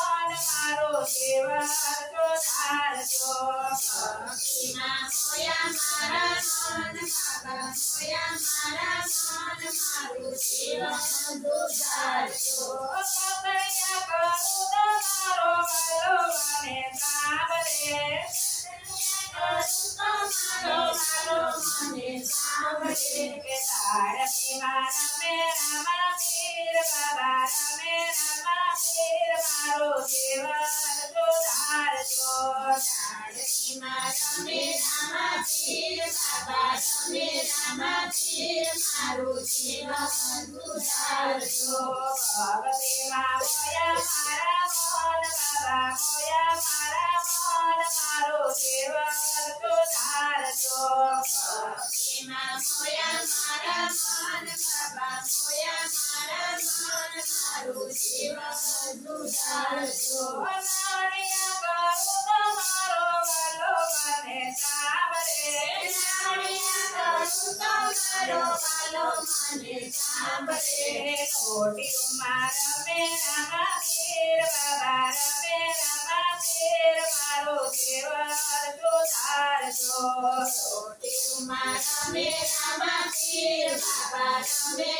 મારું જીવન સુધારજો રામા મારું રમે રામા પીર બાબા રમે રામા પીર મારું જીવન સુધારજો લાડકીમાં રમે રામા જો ભક્તિમાં મોયા મારા મારા મન મારું મારા મન બાબા મોયા મારા મન મારું જીવન સુધારજો નાણિયા કરું તો મારો ગલો મને સાંભળે નાણિયા કરું તો મારો વાલો મને સાંભળે પીર મારું મારું મન બાબા મારા મન મારું જીવન સુધારજો ભક્તિમાં મોયા મારા મારા વાલો પીર બાબા મારું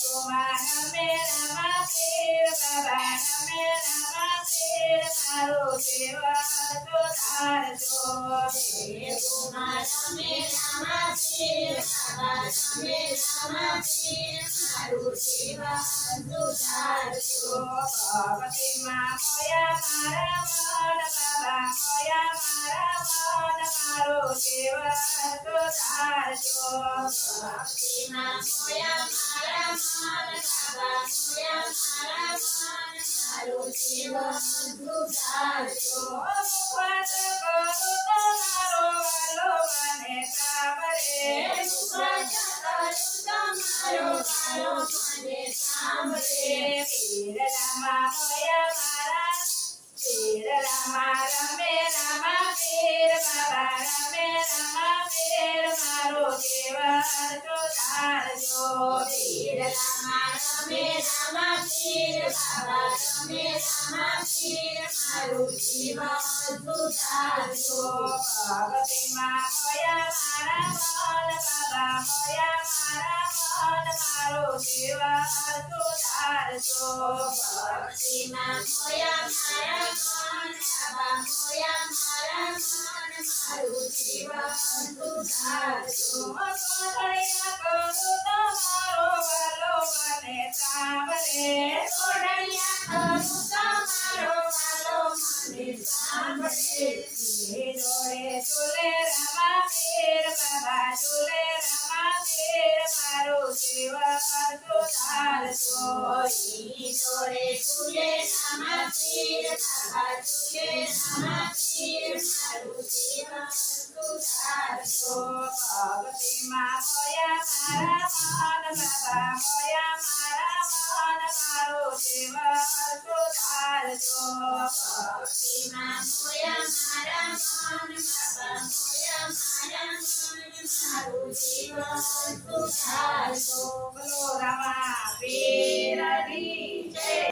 કુમાર રમે રામા પીર બાબા રમે રામા પીર મારું જીવન સુધારજો ભક્તિમાં મોયા મારા મન બાબા મોયા મારા મન મારું ભક્તિમાં મોયા મારા મન બાબા મોયા મારા મારું જીવન સુધારજો મુખત કરું તો મારો વાલો મને સાંભળે પીર રામા પીર બાબા રમે પીર મારું જીવન સુધારજો ભક્તિમાં મોયા મારા મન બાબા મોયા મારા મન મારું જીવન સુધારજો કોઠડિયા કરું તો મારો મને જોડે ઝૂલે રામા પીર બાબા ઝૂલે રામા પીર મારું જીવન સુધારજો જોડે ઝૂલે રામા પીર બાબા ઝૂલે રામા પીર મારું જીવન સુધારજો ભક્તિમાં મોયા મારા મન બાબા મોયા મારા મારું જીવન જય